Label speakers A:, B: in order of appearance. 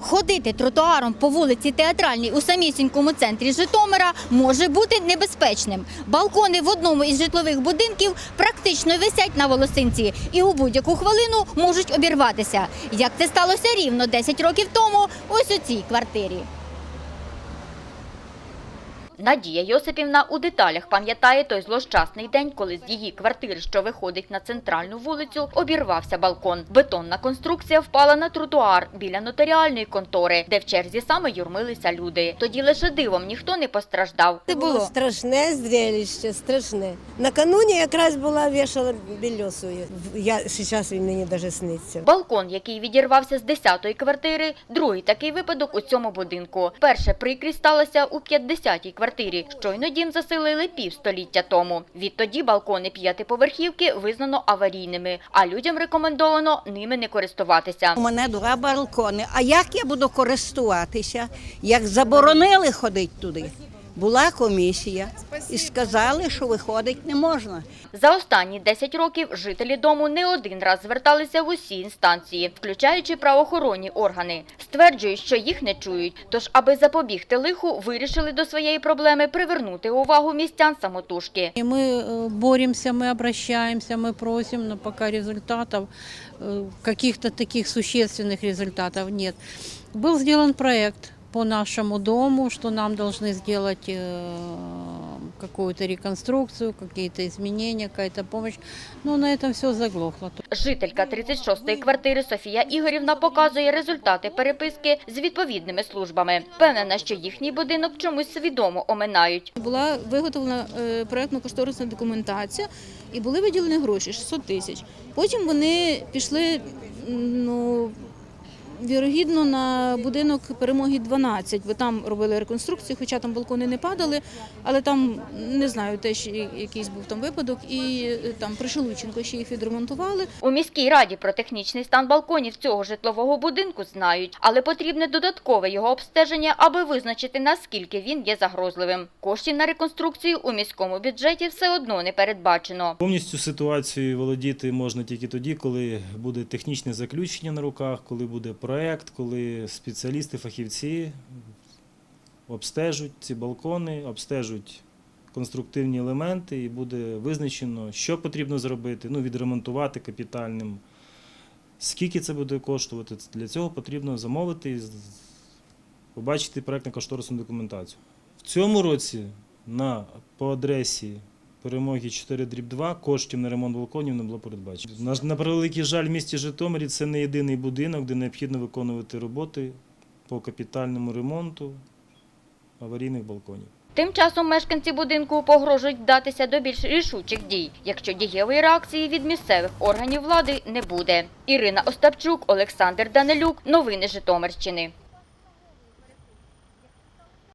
A: Ходити тротуаром по вулиці Театральній у самісінькому центрі Житомира може бути небезпечним. Балкони в одному із житлових будинків практично висять на волосинці і у будь-яку хвилину можуть обірватися. Як це сталося рівно 10 років тому ось у цій квартирі. Надія Йосипівна у деталях пам'ятає той злощасний день, коли з її квартири, що виходить на центральну вулицю, обірвався балкон. Бетонна конструкція впала на тротуар біля нотаріальної контори, де в черзі саме юрмилися люди. Тоді лише дивом ніхто не постраждав.
B: Це було страшне зрелище, страшне. Накануні якраз була вішала бельосую. Я зараз він мені навіть сниться.
A: Балкон, який відірвався з 10-ї квартири, другий такий випадок у цьому будинку. Перша прикрість сталася у 50-й квартирі. Щойно дім заселили півстоліття тому. Відтоді балкони п'ятиповерхівки визнано аварійними, а людям рекомендовано ними не користуватися.
C: У мене два балкони. А як я буду користуватися? Як заборонили ходити туди? Була комісія і сказали, що виходити не можна.
A: За останні 10 років жителі дому не один раз зверталися в усі інстанції, включаючи правоохоронні органи. Стверджують, що їх не чують. Тож, аби запобігти лиху, вирішили до своєї проблеми привернути увагу містян самотужки.
D: И мы э, боремся, мы обращаемся, мы просим, но пока результатов, э, каких-то таких существенных результатов нет. Был сделан проект по нашему дому, что нам должны сделать э, какую-то реконструкцию, какие-то изменения, какая-то помощь. Но на этом все заглохло.
A: Жителька 36-ї квартири Софія Ігорівна показує результати переписки з відповідними службами. Впевнена, що їхній будинок чомусь свідомо оминають.
E: Була виготовлена е, проєктно-кошторисна документація і були виділені гроші 600 тисяч. Потім вони пішли, м, ну, вірогідно, на будинок перемоги 12, бо там робили реконструкцію, хоча там балкони не падали, але там не знаю, теж якийсь був там випадок, і е, там при Шелудченко ще їх відремонтували.
A: У міській раді про технічний стан балконів цього житлового будинку знають, але потрібне додаткове його обстеження, аби визначити, наскільки він є загрозливим. Коштів на реконструкцію у міському бюджеті все одно не передбачено.
F: Повністю ситуацією володіти можна тільки тоді, коли буде технічне заключення на руках, коли буде проект, коли спеціалісти, фахівці обстежуть ці балкони, обстежуть конструктивні елементи і буде визначено, що потрібно зробити, ну, відремонтувати капітальним. Скільки це буде коштувати? Для цього потрібно замовити і побачити проектно-кошторисну документацію. В цьому році на, по адресі перемоги 4 дріб 2 коштів на ремонт балконів не було передбачено. На, на превеликий жаль, в місті Житомирі це не єдиний будинок, де необхідно виконувати роботи по капітальному ремонту аварійних балконів.
A: Тим часом мешканці будинку погрожують вдатися до більш рішучих дій, якщо дієвої реакції від місцевих органів влади не буде. Ірина Остапчук, Олександр Данилюк. Новини Житомирщини.